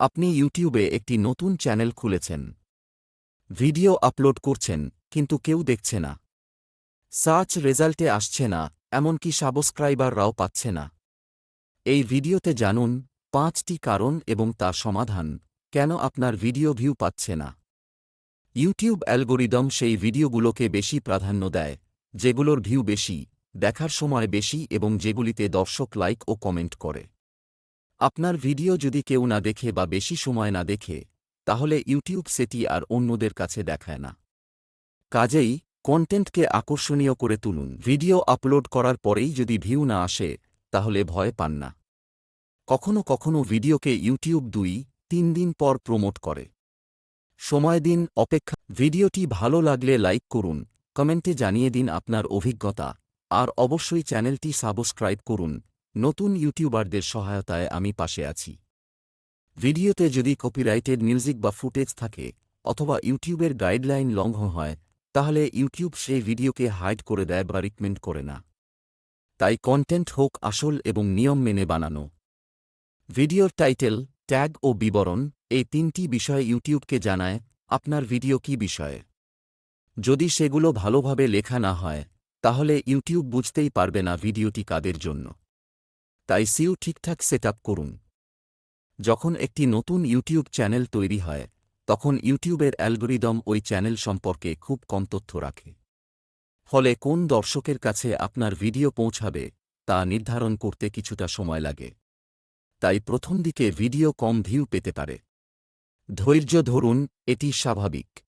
আপনি ইউটিউবে একটি নতুন চ্যানেল খুলেছেন। ভিডিও আপলোড করছেন, কিন্তু কেউ দেখছে না। সার্চ রেজাল্টে আসছে না, এমনকি সাবস্ক্রাইবাররাও পাচ্ছে না। এই ভিডিওতে জানুন, পাঁচটি কারণ এবং তার সমাধান, কেন আপনার ভিডিও ভিউ পাচ্ছে না। ইউটিউব অ্যালগোরিদম সেই ভিডিওগুলোকে বেশি প্রাধান্য দেয়, যেগুলোর ভিউ বেশি, দেখার সময় বেশি এবং যেগুলিতে দর্শক লাইক ও কমেন্ট করে। আপনার ভিডিও যদি কেউ না দেখে বা বেশি সময় না দেখে, তাহলে ইউটিউব সেটি আর অন্যদের কাছে দেখায় না। কাজেই কন্টেন্টকে আকর্ষণীয় করে তুলুন। ভিডিও আপলোড করার পরেই যদি ভিউ না আসে, তাহলে ভয় পান না। কখনো কখনো ভিডিওকে ইউটিউব দুই, তিন দিন পর প্রমোট করে। সময় দিন, অপেক্ষা। ভিডিওটি ভালো লাগলে লাইক করুন, কমেন্টে জানিয়ে দিন আপনার অভিজ্ঞতা। আর অবশ্যই চ্যানেলটি সাবস্ক্রাইব করুন। নতুন ইউটিউবারদের সহায়তায় আমি পাশে আছি। ভিডিওতে যদি কপিরাইটেড মিউজিক বা ফুটেজ থাকে অথবা ইউটিউবের গাইডলাইন লঙ্ঘন হয়, তাহলে ইউটিউব সেই ভিডিওকে হাইড করে দেয় বা রিকমেন্ড করে না। তাই কন্টেন্ট হোক আসল এবং নিয়ম মেনে বানানো। ভিডিওর টাইটেল ট্যাগ ও বিবরণ এই তিনটি বিষয় ইউটিউবকে জানায় আপনার ভিডিও কী বিষয়ে। যদি সেগুলো ভালোভাবে লেখা না হয়, তাহলে ইউটিউব বুঝতেই পারবে না ভিডিওটি কাদের জন্য। তাই সিউ ঠিকঠাক সেট করুন। যখন একটি নতুন ইউটিউব চ্যানেল তৈরি হয়, তখন ইউটিউবের অ্যালগোরিদম ওই চ্যানেল সম্পর্কে খুব কম তথ্য রাখে। ফলে কোন দর্শকের কাছে আপনার ভিডিও পৌঁছাবে, তা নির্ধারণ করতে কিছুটা সময় লাগে। তাই প্রথম দিকে ভিডিও কম ভিউ পেতে পারে। ধৈর্য ধরুন, এটি স্বাভাবিক।